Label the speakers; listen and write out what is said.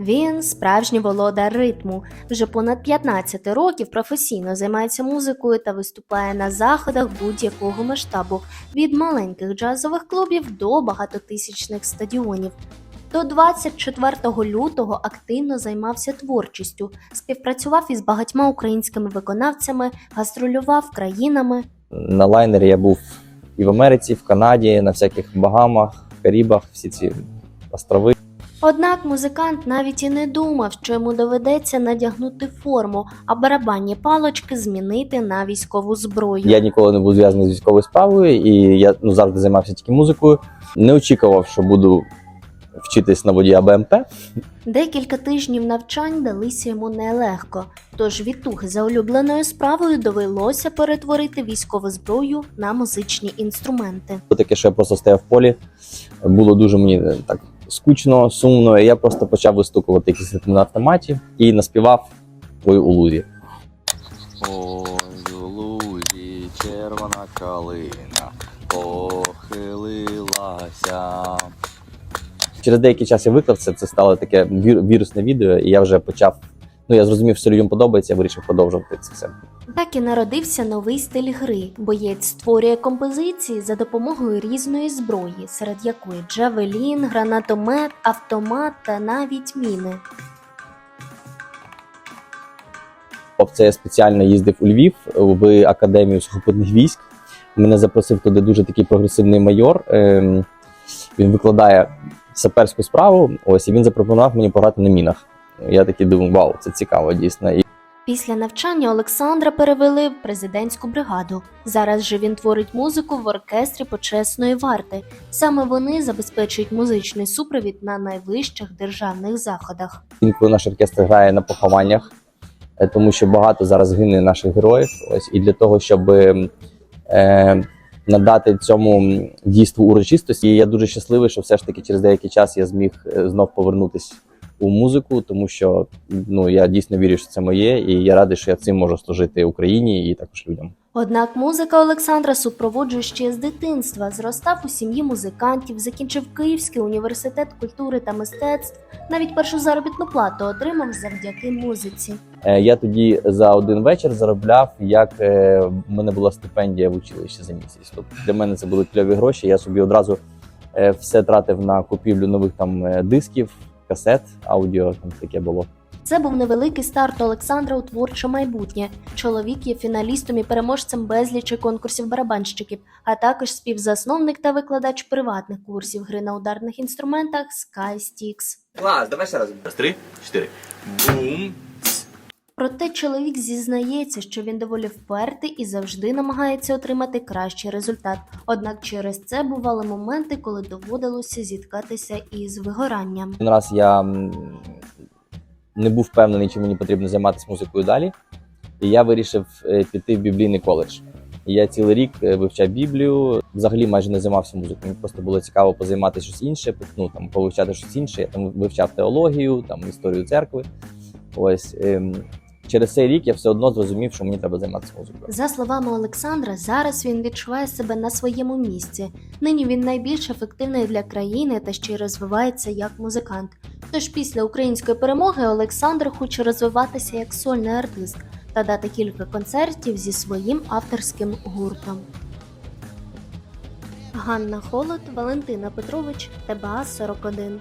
Speaker 1: Він справжній володар ритму. Вже понад 15 років професійно займається музикою та виступає на заходах будь-якого масштабу від маленьких джазових клубів до багатотисячних стадіонів. До 24 лютого активно займався творчістю, співпрацював із багатьма українськими виконавцями, гастролював країнами.
Speaker 2: На лайнері я був і в Америці, в Канаді, на всяких Багамах, Карібах, всі ці острови.
Speaker 1: Однак музикант навіть і не думав, що йому доведеться надягнути форму, а барабанні палочки змінити на військову зброю.
Speaker 2: Я ніколи не був зв'язаний з військовою справою, і я ну, завжди займався тільки музикою. Не очікував, що буду вчитись на водія БМП.
Speaker 1: Декілька тижнів навчань далися йому нелегко, тож від туги за улюбленою справою довелося перетворити військову зброю на музичні інструменти.
Speaker 2: Таке, що я просто стояв в полі. Було дуже мені е, так скучно, сумно. І я просто почав вистукувати якісь ритми на автоматі і наспівав «Ой у лузі.
Speaker 3: Ой, у лузі червона калина похилилася.
Speaker 2: Через деякий час я виклав це. Це стало таке вірусне відео, і я вже почав. Ну я зрозумів, що людям подобається, я вирішив продовжувати це все.
Speaker 1: Так і народився новий стиль гри. Боєць створює композиції за допомогою різної зброї, серед якої джавелін, гранатомет, автомат та навіть міни.
Speaker 2: Це я спеціально їздив у Львів в академію сухопутних військ. Мене запросив туди дуже такий прогресивний майор. Ем, Він викладає саперську справу. Ось і він запропонував мені пограти на мінах. Я такий думав, вау, це цікаво дійсно.
Speaker 1: Після навчання Олександра перевели в президентську бригаду. Зараз же він творить музику в оркестрі почесної варти. Саме вони забезпечують музичний супровід на найвищих державних заходах.
Speaker 2: інколи наш оркестр грає на похованнях, е, тому що багато зараз гине наших героїв. Ось і для того, щоб е, надати цьому дійству урочистості, я дуже щасливий, що все ж таки через деякий час я зміг е, знов повернутися у музику, тому що ну я дійсно вірю, що це моє, і я радий, що я цим можу служити Україні і також людям.
Speaker 1: Однак музика Олександра супроводжує ще з дитинства. Зростав у сім'ї музикантів, закінчив Київський університет культури та мистецтв. Навіть першу заробітну плату отримав завдяки музиці.
Speaker 2: Е, Я тоді за один вечір заробляв, як е, в мене була стипендія в училищі за місяць. Тобто для мене це були кльові гроші. Я собі одразу е, все тратив на купівлю нових там дисків, касет, аудіо там таке було.
Speaker 1: Це був невеликий старт Олександра у творче майбутнє. Чоловік є фіналістом і переможцем безлічі конкурсів барабанщиків, а також співзасновник та викладач приватних курсів гри на ударних інструментах SkySticks.
Speaker 3: Клас, давай ще раз. Раз, три, чотири. Бум.
Speaker 1: Проте чоловік зізнається, що він доволі впертий і завжди намагається отримати кращий результат. Однак через це бували моменти, коли доводилося зіткатися із вигоранням.
Speaker 2: Один раз я не був впевнений, чи мені потрібно займатися музикою далі, і я вирішив е, піти в біблійний коледж. Я цілий рік е, вивчав Біблію, взагалі майже не займався музикою. Мені просто було цікаво позайматися щось інше, ну там повивчати щось інше. Я там вивчав теологію, там історію церкви. Ось ем, через цей рік я все одно зрозумів, що мені треба займатися музикою.
Speaker 1: За словами Олександра, зараз він відчуває себе на своєму місці. Нині він найбільш ефективний для країни та ще й розвивається як музикант. Тож після української перемоги Олександр хоче розвиватися як сольний артист та дати кілька концертів зі своїм авторським гуртом. Ганна Холод, Валентина Петрович, ТБА 41